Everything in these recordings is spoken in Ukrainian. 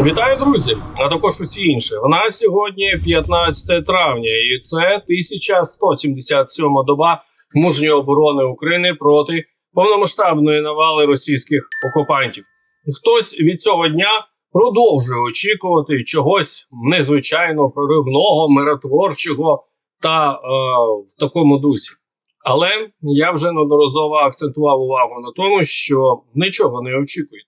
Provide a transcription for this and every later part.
Вітаю, друзі! А також усі інші. Нас сьогодні 15 травня, і це 1177 доба мужньої оборони України проти повномасштабної навали російських окупантів. Хтось від цього дня продовжує очікувати чогось незвичайного, проривного, миротворчого та е, в такому дусі. Але я вже неодноразово акцентував увагу на тому, що нічого не очікуйте,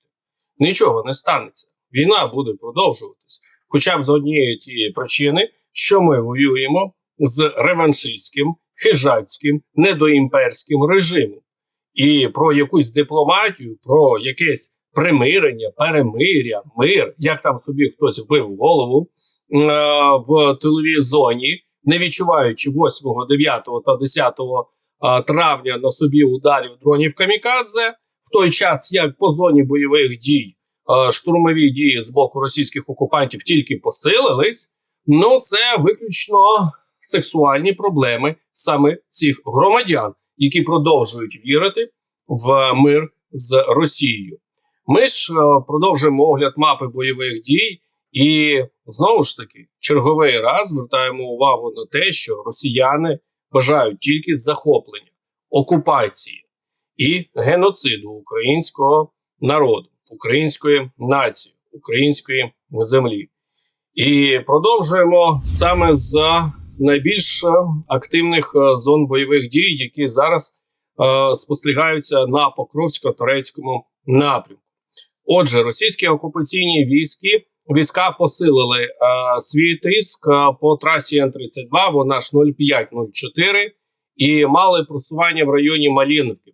нічого не станеться. Війна буде продовжуватись, хоча б з однієї тієї причини, що ми воюємо з реваншистським, хижацьким, недоімперським режимом, і про якусь дипломатію, про якесь примирення, перемиря, мир, як там собі хтось вбив голову е в тиловій зоні, не відчуваючи 8, 9 та 10 е, травня на собі ударів дронів камікадзе, в той час як по зоні бойових дій. Е, штурмові дії з боку російських окупантів тільки посилились, ну це виключно сексуальні проблеми саме цих громадян, які продовжують вірити в мир з Росією. Ми ж е, продовжуємо огляд мапи бойових дій, і знову ж таки черговий раз звертаємо увагу на те, що росіяни бажають тільки захоплення, окупації і геноциду українського народу української нації, української землі. І продовжуємо саме з найбільш активних е, зон бойових дій, які зараз е, спостерігаються на Покровсько-Турецькому напрямку. Отже, російські окупаційні військи війська посилили е, свій тиск е, по трасі Н-32, вона ж 0504, і мали просування в районі Маліновки.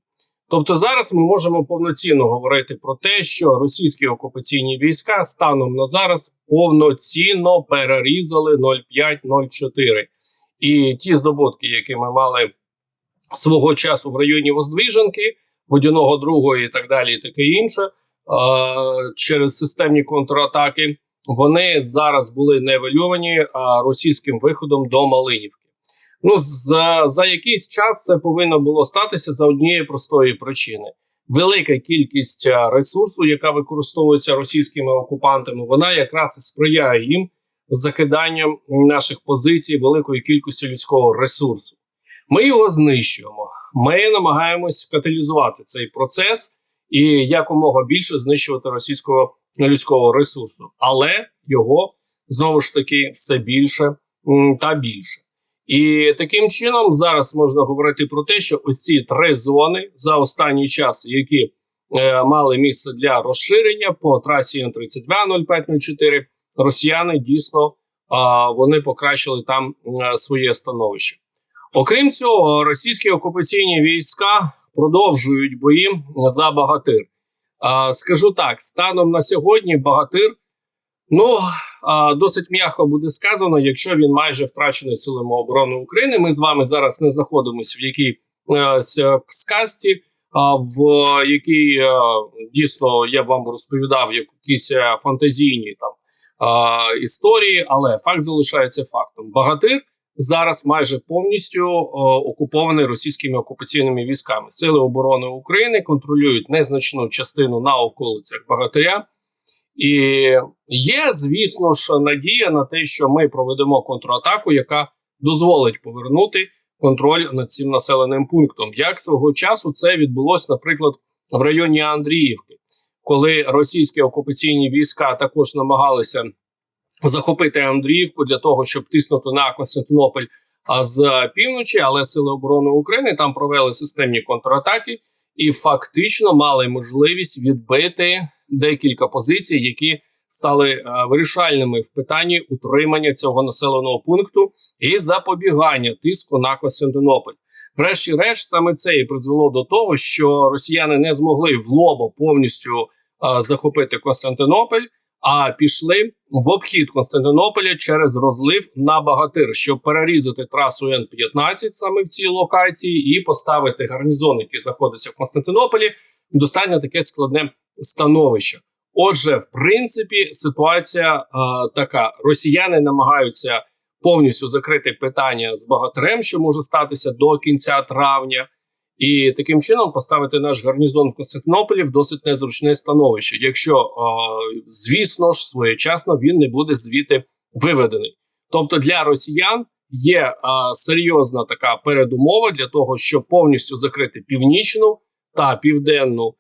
Тобто зараз ми можемо повноцінно говорити про те, що російські окупаційні війська станом на зараз повноцінно перерізали 0,5-0,4. І ті здобутки, які ми мали свого часу в районі Воздвиженки, водяного другого і так далі, і таке інше, через системні контратаки, вони зараз були невельовані російським виходом до Малинівки. Ну за, за якийсь час це повинно було статися за однієї простої причини. Велика кількість ресурсу, яка використовується російськими окупантами, вона якраз і сприяє їм закиданням наших позицій великої кількості людського ресурсу. Ми його знищуємо. Ми намагаємось каталізувати цей процес і якомога більше знищувати російського людського ресурсу, але його знову ж таки все більше та більше. І таким чином зараз можна говорити про те, що ось ці три зони за останній час, які е, мали місце для розширення по трасі Н-32 0504, росіяни дійсно е, вони покращили там е, своє становище. Окрім цього, російські окупаційні війська продовжують бої за Багатир. Е, скажу так: станом на сьогодні Багатир. Ну досить м'яко буде сказано, якщо він майже втрачений силами оборони України. Ми з вами зараз не знаходимося в якій е, сказці, в якій е, дійсно я б вам розповідав якісь е, фантазійні там історії, але факт залишається фактом. Багатир зараз майже повністю окупований російськими окупаційними військами. Сили оборони України контролюють незначну частину на околицях Багатиря. І є, звісно ж, надія на те, що ми проведемо контратаку, яка дозволить повернути контроль над цим населеним пунктом. Як свого часу це відбулося, наприклад, в районі Андріївки, коли російські окупаційні війська також намагалися захопити Андріївку для того, щоб тиснути на Константинополь з півночі, але сили оборони України там провели системні контратаки і фактично мали можливість відбити декілька позицій, які стали е, вирішальними в питанні утримання цього населеного пункту і запобігання тиску на Костянтинополь. Врешті-решт, саме це і призвело до того, що росіяни не змогли в лобо повністю е, захопити Константинополь а пішли в обхід Константинополя через розлив на Багатир, щоб перерізати трасу Н-15 саме в цій локації, і поставити гарнізон, який знаходиться в Константинополі, достатньо таке складне становище. Отже, в принципі, ситуація е, така: росіяни намагаються повністю закрити питання з багатирем, що може статися до кінця травня. І таким чином поставити наш гарнізон в Константинополі в досить незручне становище, якщо, звісно ж, своєчасно він не буде звідти виведений. Тобто для росіян є серйозна така передумова для того, щоб повністю закрити північну та південну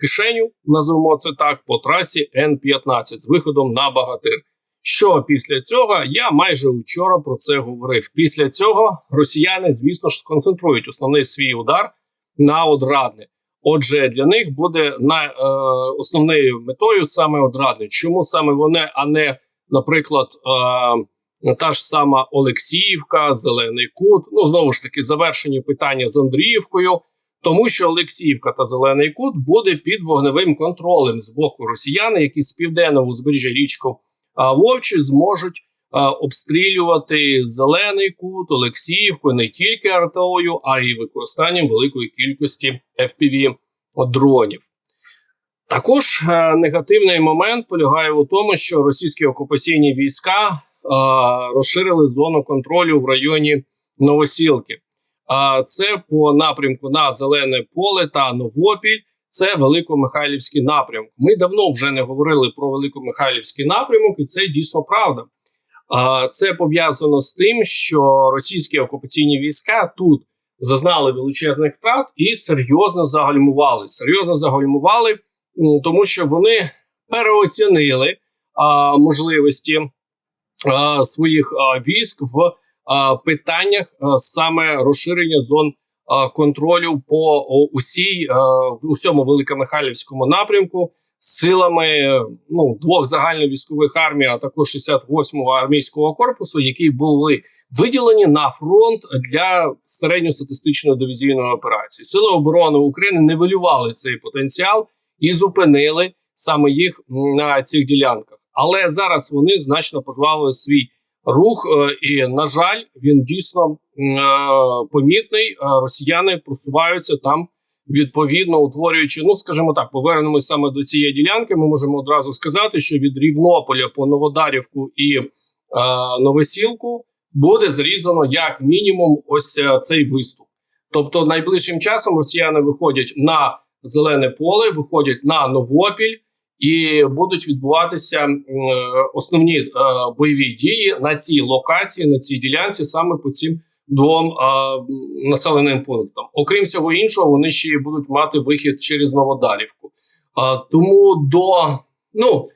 кишеню, називаємо це так, по трасі Н-15 з виходом на Багатир. Що після цього я майже вчора про це говорив. Після цього росіяни, звісно ж, сконцентрують основний свій удар на Одрадне. Отже, для них буде на е, основною метою саме Одрадне. Чому саме вони, а не, наприклад, е, та ж сама Олексіївка, Зелений Кут. Ну знову ж таки, завершені питання з Андріївкою, тому що Олексіївка та Зелений Кут буде під вогневим контролем з боку росіян, які з південного узбережжя річку вовчі зможуть обстрілювати зелений кут, Олексіївку не тільки артою, а й використанням великої кількості fpv дронів. Також негативний момент полягає у тому, що російські окупаційні війська розширили зону контролю в районі Новосілки. А це по напрямку на Зелене поле та Новопіль це Великомихайлівський напрямок. Ми давно вже не говорили про Великомихайлівський напрямок, і це дійсно правда. Це пов'язано з тим, що російські окупаційні війська тут зазнали величезних втрат і серйозно загальмували. Серйозно загальмували, тому що вони переоцінили можливості своїх військ в питаннях саме розширення зон контролю по усій в усьому великомихайлівському напрямку силами ну двох загальновійськових армій, а також 68-го армійського корпусу, які були виділені на фронт для середньостатистичної дивізійної операції. Сили оборони України нивелювали цей потенціал і зупинили саме їх на цих ділянках. Але зараз вони значно пожвали свій рух, е, і на жаль, він дійсно е, помітний. Е, росіяни просуваються там. Відповідно утворюючи, ну скажімо так, повернемось саме до цієї ділянки. Ми можемо одразу сказати, що від Рівнополя по Новодарівку і е, Новосілку буде зрізано як мінімум ось цей виступ. Тобто, найближчим часом росіяни виходять на зелене поле, виходять на Новопіль, і будуть відбуватися е, основні е, бойові дії на цій локації, на цій ділянці, саме по цим двом е, населеним пунктам. Окрім всього іншого, вони ще будуть мати вихід через Новодарівку. Тому до ну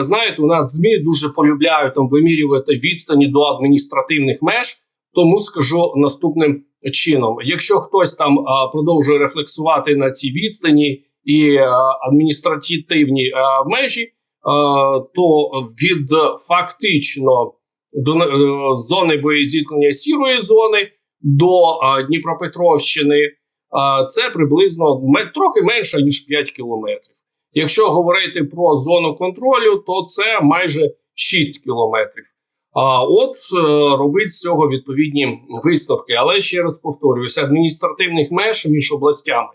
знаєте, у нас змі дуже полюбляють там вимірювати відстані до адміністративних меж. Тому скажу наступним чином: якщо хтось там продовжує рефлексувати на цій відстані і е, адміністративні е, межі, е, то від фактично до зони боєзіткнення сірої зони до Дніпропетровщини це приблизно трохи менше ніж 5 кілометрів. Якщо говорити про зону контролю, то це майже 6 кілометрів. А от робить з цього відповідні висновки. Але ще раз повторююся: адміністративних меж між областями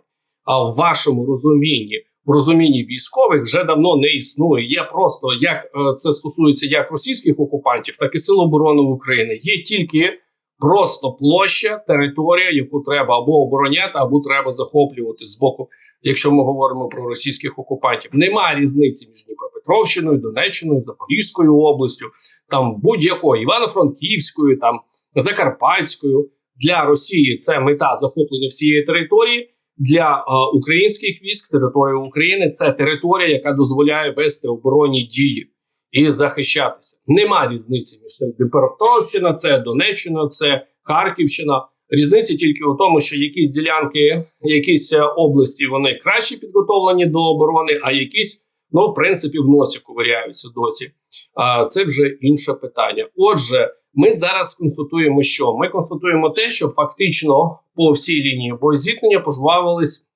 а в вашому розумінні, в розумінні військових вже давно не існує. Є просто як е, це стосується як російських окупантів, так і сил оборони України. Є тільки просто площа, територія, яку треба або обороняти, або треба захоплювати з боку, якщо ми говоримо про російських окупантів. Немає різниці між Дніпропетровщиною, Донеччиною, Запорізькою областю, там будь-якою Івано-Франківською, там Закарпатською. Для Росії це мета захоплення всієї території для е, українських військ територія України це територія, яка дозволяє вести оборонні дії і захищатися. Нема різниці між тим Дніпропетровщина, це Донеччина, це Харківщина. Різниця тільки у тому, що якісь ділянки, якісь е, області вони краще підготовлені до оборони, а якісь, ну в принципі, в носі ковиряються досі. А це вже інше питання. Отже, ми зараз констатуємо, що ми констатуємо те, що фактично по всій лінії боєзіткнення пожвавились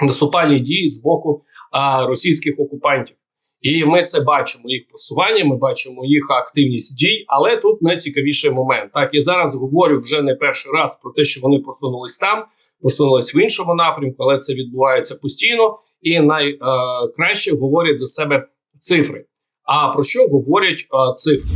наступальні дії з боку а, російських окупантів. І ми це бачимо їх просування, ми бачимо їх активність дій. Але тут найцікавіший момент. Так я зараз говорю вже не перший раз про те, що вони просунулись там, просунулись в іншому напрямку, але це відбувається постійно. І найкраще говорять за себе цифри. А про що говорять а, цифри?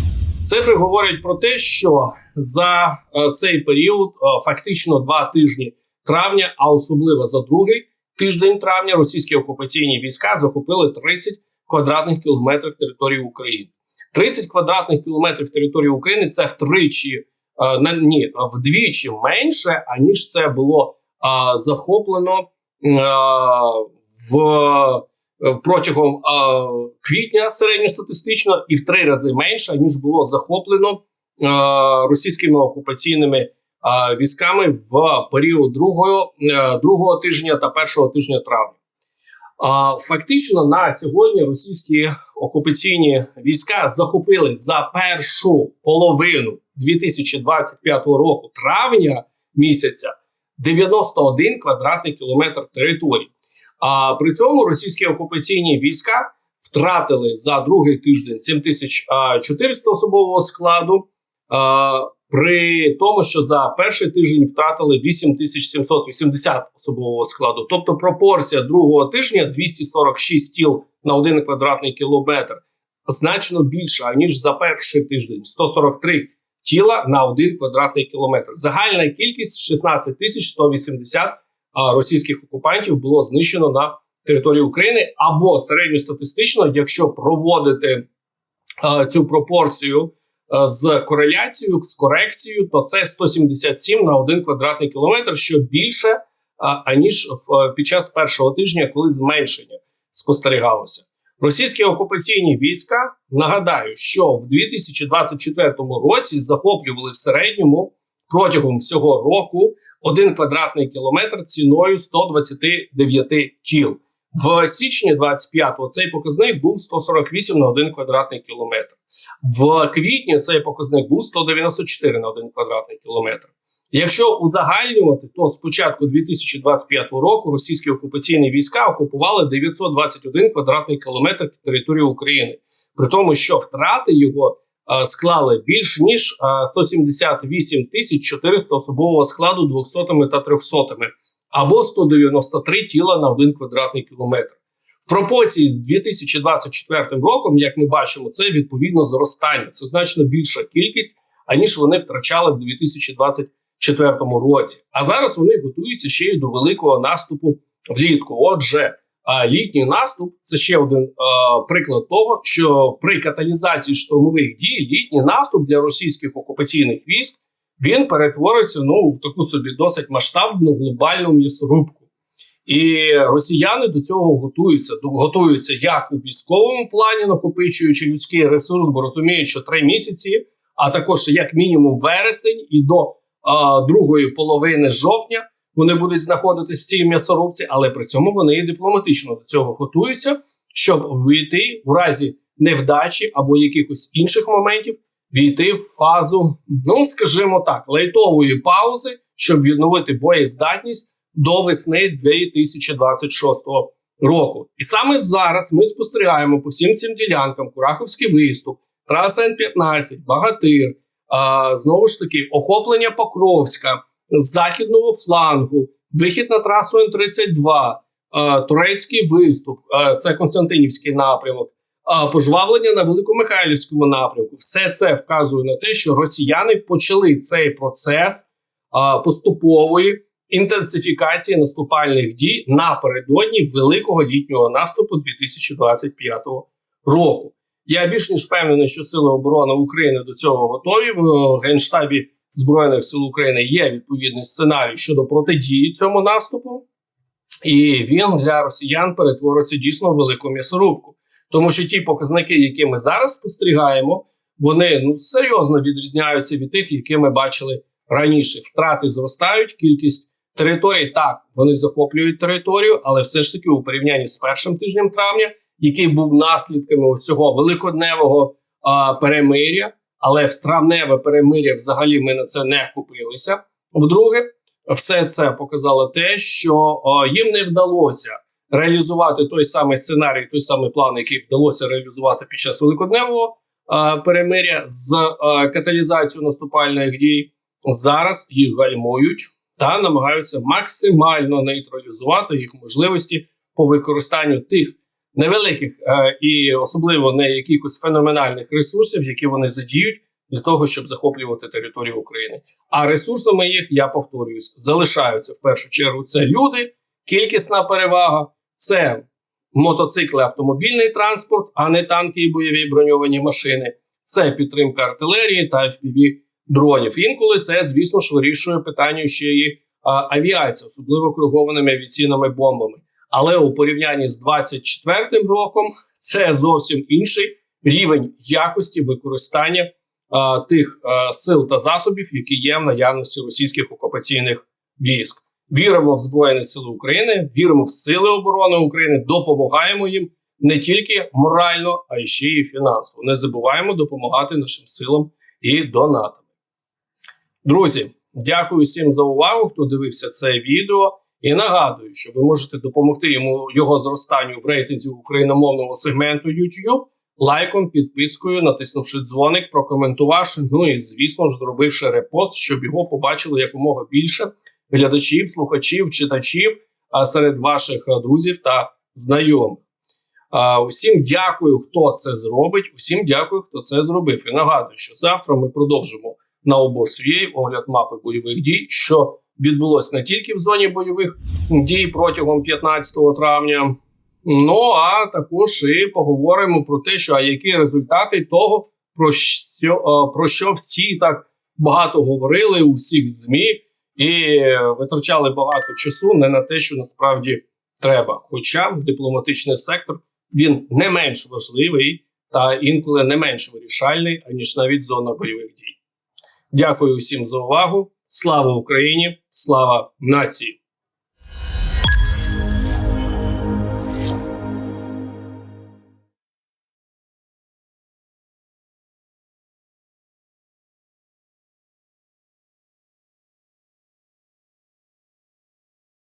Цифри говорять про те, що за е, цей період е, фактично два тижні травня, а особливо за другий тиждень травня, російські окупаційні війська захопили 30 квадратних кілометрів території України. 30 квадратних кілометрів території України це втричі е, ні, вдвічі менше, аніж це було захоплено в протягом е, квітня середньостатистично, і в три рази менше, ніж було захоплено е, російськими окупаційними е, військами в період другого, е, другого тижня та першого тижня травня. Фактично на сьогодні російські окупаційні війська захопили за першу половину 2025 року травня місяця 91 квадратний кілометр території. А при цьому російські окупаційні війська втратили за другий тиждень 7400 особового складу. При тому, що за перший тиждень втратили 8780 особового складу. Тобто пропорція другого тижня 246 тіл на один квадратний кілометр значно більша ніж за перший тиждень 143 тіла на один квадратний кілометр. Загальна кількість 16 тисяч 180 а, російських окупантів було знищено на території України або середньостатистично, якщо проводити цю пропорцію з кореляцією, з корекцією, то це 177 на один квадратний кілометр, що більше аніж в під час першого тижня, коли зменшення спостерігалося. Російські окупаційні війська нагадаю, що в 2024 році захоплювали в середньому протягом всього року один квадратний кілометр ціною 129 тіл. В січні 25-го цей показник був 148 на 1 квадратний кілометр. В квітні цей показник був 194 на 1 квадратний кілометр. Якщо узагальнювати, то з початку 2025 року російські окупаційні війська окупували 921 квадратний кілометр території України, при тому, що втрати його склали більш ніж а, 178 тисяч 400 особового складу 200 та 300 або 193 тіла на 1 квадратний кілометр. В пропорції з 2024 роком, як ми бачимо, це відповідно зростання. Це значно більша кількість, аніж вони втрачали в 2024 році. А зараз вони готуються ще й до великого наступу влітку. Отже, літній наступ це ще один приклад того, що при каталізації штурмових дій літній наступ для російських окупаційних військ він перетвориться ну в таку собі досить масштабну глобальну м'ясорубку. І росіяни до цього готуються. Готуються як у військовому плані, накопичуючи людський ресурс, бо розуміють, що три місяці, а також як мінімум вересень і до а, другої половини жовтня вони будуть знаходитись в цій м'ясорубці, але при цьому вони і дипломатично до цього готуються, щоб вийти у разі невдачі або якихось інших моментів війти в фазу, ну скажімо так, лайтової паузи, щоб відновити боєздатність до весни 2026 року. І саме зараз ми спостерігаємо по всім цим ділянкам Кураховський виступ, траса Н-15, Багатир, а, знову ж таки, охоплення Покровська, з західного флангу, вихід на трасу Н-32, турецький виступ, це Константинівський напрямок пожвавлення на великомихайлівському напрямку. Все це вказує на те, що росіяни почали цей процес поступової інтенсифікації наступальних дій напередодні великого літнього наступу 2025 року. Я більш ніж впевнений, що Сили оборони України до цього готові. В генштабі збройних сил України є відповідний сценарій щодо протидії цьому наступу, і він для росіян перетвориться дійсно в велику м'ясорубку. Тому що ті показники, які ми зараз спостерігаємо, вони ну серйозно відрізняються від тих, які ми бачили раніше. Втрати зростають, кількість територій так вони захоплюють територію, але все ж таки у порівнянні з першим тижнем травня, який був наслідками цього великодневого а, перемиря, але в травневе перемиря взагалі ми на це не купилися. Вдруге, все це показало те, що а, їм не вдалося реалізувати той самий сценарій, той самий план, який вдалося реалізувати під час великодневого е, перемиря з е, каталізацією наступальних дій, зараз їх гальмують та намагаються максимально нейтралізувати їх можливості по використанню тих невеликих е, і особливо не якихось феноменальних ресурсів, які вони задіють для того, щоб захоплювати територію України. А ресурсами їх, я повторююсь, залишаються в першу чергу. Це люди, кількісна перевага, це мотоцикли, автомобільний транспорт, а не танки і бойові броньовані машини. Це підтримка артилерії та FPV дронів. Інколи це, звісно ж, вирішує питання ще і а, авіація, особливо керованими авіаційними бомбами. Але у порівнянні з 24 роком це зовсім інший рівень якості використання а, тих а, сил та засобів, які є в наявності російських окупаційних військ. Віримо в Збройні Сили України, віримо в Сили оборони України, допомагаємо їм не тільки морально, а й ще й фінансово. Не забуваємо допомагати нашим силам і донатами. Друзі, дякую всім за увагу, хто дивився це відео. І нагадую, що ви можете допомогти йому його зростанню в рейтинзі україномовного сегменту YouTube лайком, підпискою, натиснувши дзвоник, прокоментувавши. Ну і звісно ж, зробивши репост, щоб його побачило якомога більше глядачів, слухачів, читачів серед ваших друзів та знайомих. Усім дякую, хто це зробить. Усім дякую, хто це зробив. І нагадую, що завтра ми продовжимо на обосвій огляд мапи бойових дій, що відбулося не тільки в зоні бойових дій протягом 15 травня. Ну а також і поговоримо про те, що а які результати того, про що, про що всі так багато говорили у всіх змі і витрачали багато часу не на те, що насправді треба. Хоча дипломатичний сектор він не менш важливий та інколи не менш вирішальний, аніж навіть зона бойових дій. Дякую усім за увагу. Слава Україні! Слава нації!